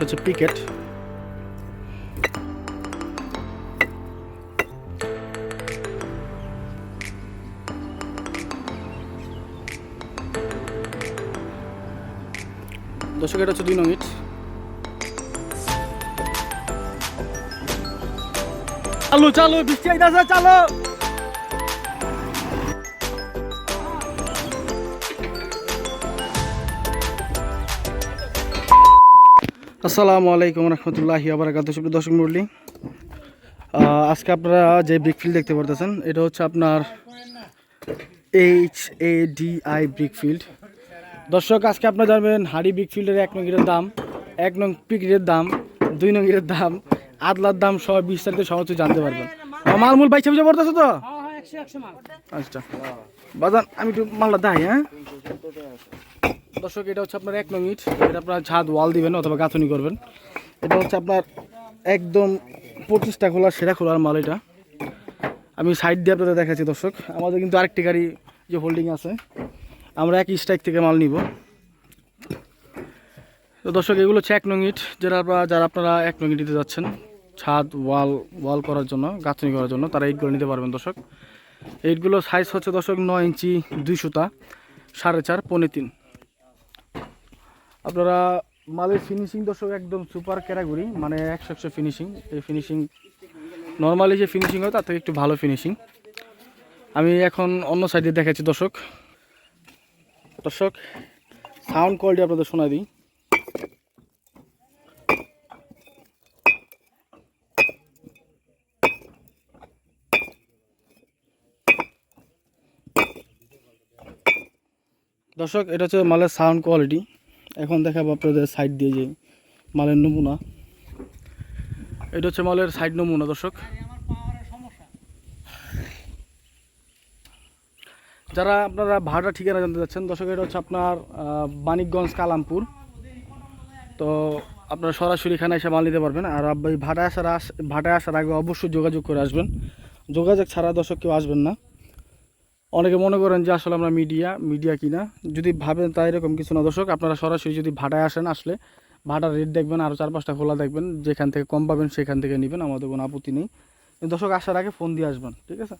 একটা হচ্ছে পিকেট দর্শক এটা হচ্ছে দুই নং ইট। চালু চালু বৃষ্টি আইতাছে চালু। আসসালামু আলাইকুম রহমতুল্লাহি আবরাকাত সুপ্রিয় দর্শক মন্ডলী আহ, আজকে আপনারা যে ব্রিক ফিল্ড দেখতে পারতেছেন এটা হচ্ছে আপনার H A D I brick field দর্শক আজকে আপনারা জানবেন হাড়ি ব্রিক ফিল্ডের এক নং দাম এক নং পিকেটের দাম দুই নং দাম আদলার দাম সব বিস্তারিত সমস্ত জানতে পারবেন। মালমূল বাইছে বুঝে পড়তেছে তো? আচ্ছা বাজান আমি একটু মালটা দেখাই হ্যাঁ? দর্শক, এটা হচ্ছে আপনার এক নং ইট। এটা আপনার ছাদ, ওয়াল দিবেন অথবা গাঁথনি করবেন। এটা হচ্ছে আপনার একদম পঁচিশটা খোলা, সেরা খোলার মাল এটা। আমি সাইড দিয়ে আপনাদের দেখাচ্ছি দর্শক। আমাদের কিন্তু আরেকটি গাড়ি যে হোল্ডিং আছে, আমরা এক স্ট্রাইক থেকে মাল নিব। তো দর্শক, এগুলো হচ্ছে এক নং ইট যারা আপনারা যারা আপনারা এক নং ইট দিতে যাচ্ছেন, ছাদ, ওয়াল ওয়াল করার জন্য, গাঁথনি করার জন্য, তারা ইটগুলো নিতে পারবেন দর্শক। ইটগুলো সাইজ হচ্ছে দর্শক নয় ইঞ্চি দুই সুতা সাড়ে চার, পৌনে তিন। আপনারা মালের ফিনিশিং দর্শক একদম সুপার ক্যাটাগরি মানে একশো একশো ফিনিশিং এই ফিনিশিং নর্মালি যে ফিনিশিং হয়, তার থেকে একটু ভালো ফিনিশিং আমি এখন অন্য সাইডে দেখাচ্ছি দর্শক। দর্শক সাউন্ড কোয়ালিটি আপনাদের শোনা দিই। দর্শক, এটা হচ্ছে মালের সাউন্ড কোয়ালিটি এখন দেখাবো আপনাদের সাইড দিয়ে যে মালের নমুনা। এটা হচ্ছে মালের সাইড নমুনা দর্শক। যারা আপনারা ভাড়া ঠিকানা জানতে চাচ্ছেন দর্শক এটা হচ্ছে আপনার আহ, মানিকগঞ্জ কালামপুর। তো আপনারা সরাসরি এখানে এসে মাল নিতে পারবেন। আর ভাড়া আসার আস- ভাড়ায় আসার আগে অবশ্যই যোগাযোগ করে আসবেন। যোগাযোগ ছাড়া দর্শক কেউ আসবেন না। অনেকে মনে করেন যে আসলে আমরা মিডিয়া মিডিয়া কিনা। যদি ভাবেন তাই এরকম কিছু না, দর্শক, আপনারা সরাসরি যদি ভাড়ায় আসেন, আসলে ভাড়ার রেট দেখবেন আরও চার পাঁচটা খোলা দেখবেন, যেখান থেকে কম পাবেন সেখান থেকে নেবেন, আমাদের কোনো আপত্তি নেই। দর্শক, আসার আগে ফোন দিয়ে আসবেন, ঠিক আছে?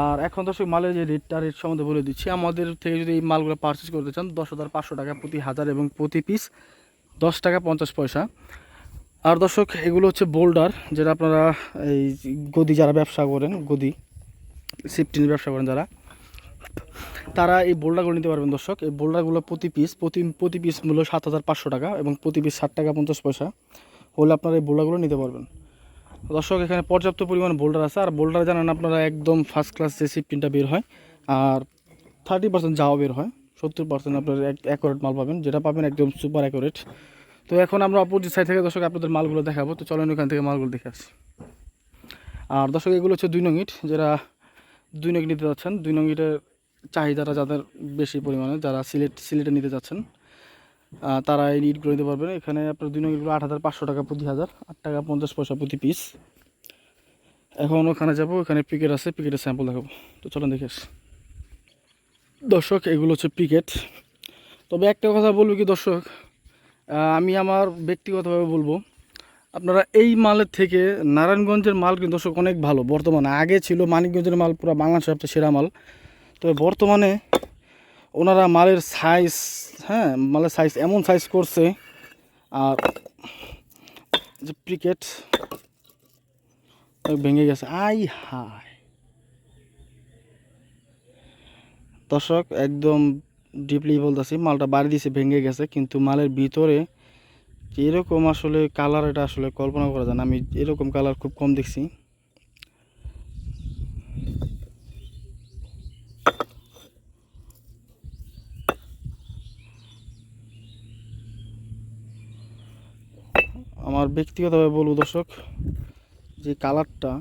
আর এখন দর্শক, মালের যে রেটটা রেট সম্বন্ধে বলে দিচ্ছি। আমাদের থেকে যদি এই মালগুলো পারচেস করতে চান, দশ হাজার পাঁচশো টাকা প্রতি হাজার এবং প্রতি পিস দশ টাকা পঞ্চাশ পয়সা। আর দর্শক, এগুলো হচ্ছে বোল্ডার যেটা আপনারা এই গদি যারা ব্যবসা করেন, গদি সিফটিনের ব্যবসা করেন যারা। তারা এই বোল্ডারগুলো নিতে পারবেন দর্শক। এই বোল্ডারগুলো প্রতি পিস প্রতি প্রতি পিস মূল্য সাত হাজার পাঁচশো টাকা এবং প্রতি পিস ষাট টাকা পঞ্চাশ পয়সা হলে আপনারা এই বোল্ডারগুলো নিতে পারবেন। দর্শক, এখানে পর্যাপ্ত পরিমাণ বোল্ডার আছে। আর বোল্ডার জানেন আপনারা একদম ফার্স্ট ক্লাস যে সিফটিনটা বের হয়, আর থার্টি পার্সেন্ট যাওয়া বের হয়। সত্তর পার্সেন্ট আপনার অ্যাকোরেট মাল পাবেন, যেটা পাবেন একদম সুপার অ্যাকোরেট তো এখন আমরা অপোজিট সাইড থেকে দর্শক আপনাদের মালগুলো দেখাবো। তো চলেন ওখান থেকে মালগুলো দেখে আসি। আর দর্শক, এগুলো হচ্ছে দুই নং ইট, যেটা দুই নং নিতে যাচ্ছেন। দুই নং চাহিদাটা যাদের বেশি পরিমাণে, যারা সিলেট, সিলেটে নিতে যাচ্ছেন তারা এই ইটগুলো নিতে পারবেন। এখানে আপনার দুই নং ইটগুলো আট হাজার পাঁচশো টাকা প্রতি হাজার, আট টাকা পঞ্চাশ পয়সা প্রতি পিস এখন ওখানে যাব, ওখানে পিকেট আছে পিকেটের স্যাম্পল দেখাবো। তো চলেন দেখে দর্শক, এগুলো হচ্ছে পিকেট তবে একটা কথা বলব কি দর্শক? আমি আমার ব্যক্তিগতভাবে বলব আপনারা এই মালের থেকে নারায়ণগঞ্জের মাল কিন্তু দর্শক অনেক ভালো। বর্তমানে আগে ছিল মানিকগঞ্জের মাল, পুরো বাংলাদেশের সবচেয়ে সেরা মাল। তবে বর্তমানে ওনারা মালের সাইজ হ্যাঁ মালের সাইজ এমন সাইজ করছে। আর যে ক্রিকেট ভেঙে গেছে। আই হাই দর্শক, একদম ডিপলি বলতেছি, মালটা বাড়ি দিয়েছে ভেঙে গেছে, কিন্তু মালের ভিতরে যে এরকম আসলে কালার এটা আসলে কল্পনা করা যায় না। আমি এরকম কালার খুব কম দেখছি। আমার ব্যক্তিগতভাবে বলব দর্শক, যে কালারটা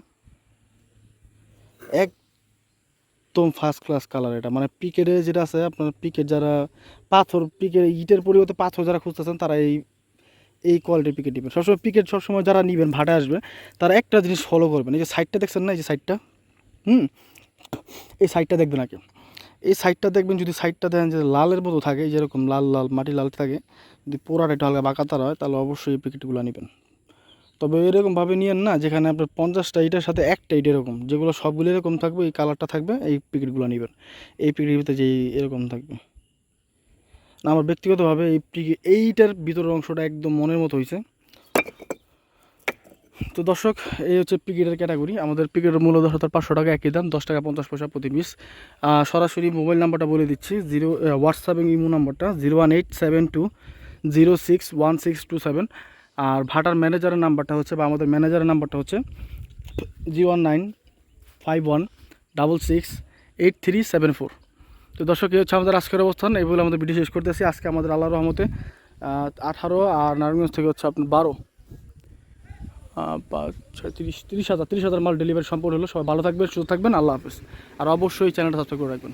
একদম ফার্স্ট ক্লাস কালার এটা। মানে পিকেটে যেটা আছে, আপনার পিকেট যারা পাথর পিকেট ইটের পরিবর্তে পাথর যারা খুঁজতেছেন, তারা এই এই কোয়ালিটির পিকেট নেবেন। সবসময় পিকেট সবসময় যারা নেবেন ভাড়া আসবে, তারা একটা জিনিস ফলো করবেন। এই যে সাইডটা দেখছেন না? এই যে সাইডটা হুম? এই সাইডটা দেখবেন আগে। এই সাইডটা দেখবেন, যদি সাইডটা দেখেন যে লালের মতো থাকে যেরকম লাল লাল, মাটি লাল থাকে, যদি পোড়াটা একটু হালকা বাঁকা বাঁকাতার হয়, তাহলে অবশ্যই এই প্যাকেটগুলো নেবেন। তবে এরকমভাবে নিয়েন না, যেখানে আপনার পঞ্চাশটা ইটার সাথে একটা ইট এরকম, যেগুলো সবগুলো এরকম থাকবে, এই কালারটা থাকবে, এই প্যাকেটগুলো নেবেন। এই প্যাকেটের ভিতরে যে এরকম থাকবে। না, আমার ব্যক্তিগতভাবে এই এইটার ভিতরের অংশটা একদম মনের মতো হয়েছে তো দর্শক, এই হচ্ছে পিকেটের ক্যাটাগরি আমাদের পিকেটের মূল্য দশ হাজার পাঁচশো টাকা একই দাম, দশ টাকা পঞ্চাশ পয়সা প্রতি পিস সরাসরি মোবাইল নাম্বারটা বলে দিচ্ছি, জিরো হোয়াটসঅ্যাপ এবং ইমো নাম্বারটা zero one eight seven two zero six one six two seven. আর ভাটার ম্যানেজারের নাম্বারটা হচ্ছে, বা আমাদের ম্যানেজারের নাম্বারটা হচ্ছে জি one nine five one double six eight three seven four. তো দর্শক, এই হচ্ছে আমাদের আজকের অবস্থান। এই বলে আমাদের ভিডিও শেষ করতেছি। আজকে আমাদের আল্লাহ রহমতে আঠারো আর নারায়ণগঞ্জ থেকে হচ্ছে আপনার বারো। তিরিশ তিরিশ হাজার তিরিশ হাজার মাল ডেলিভারি সম্পূর্ণ হলো। সবাই ভালো থাকবেন, সুস্থ থাকবেন। আল্লাহ হাফেজ। আর অবশ্যই চ্যানেলটা সাবস্ক্রাইব করে রাখবেন।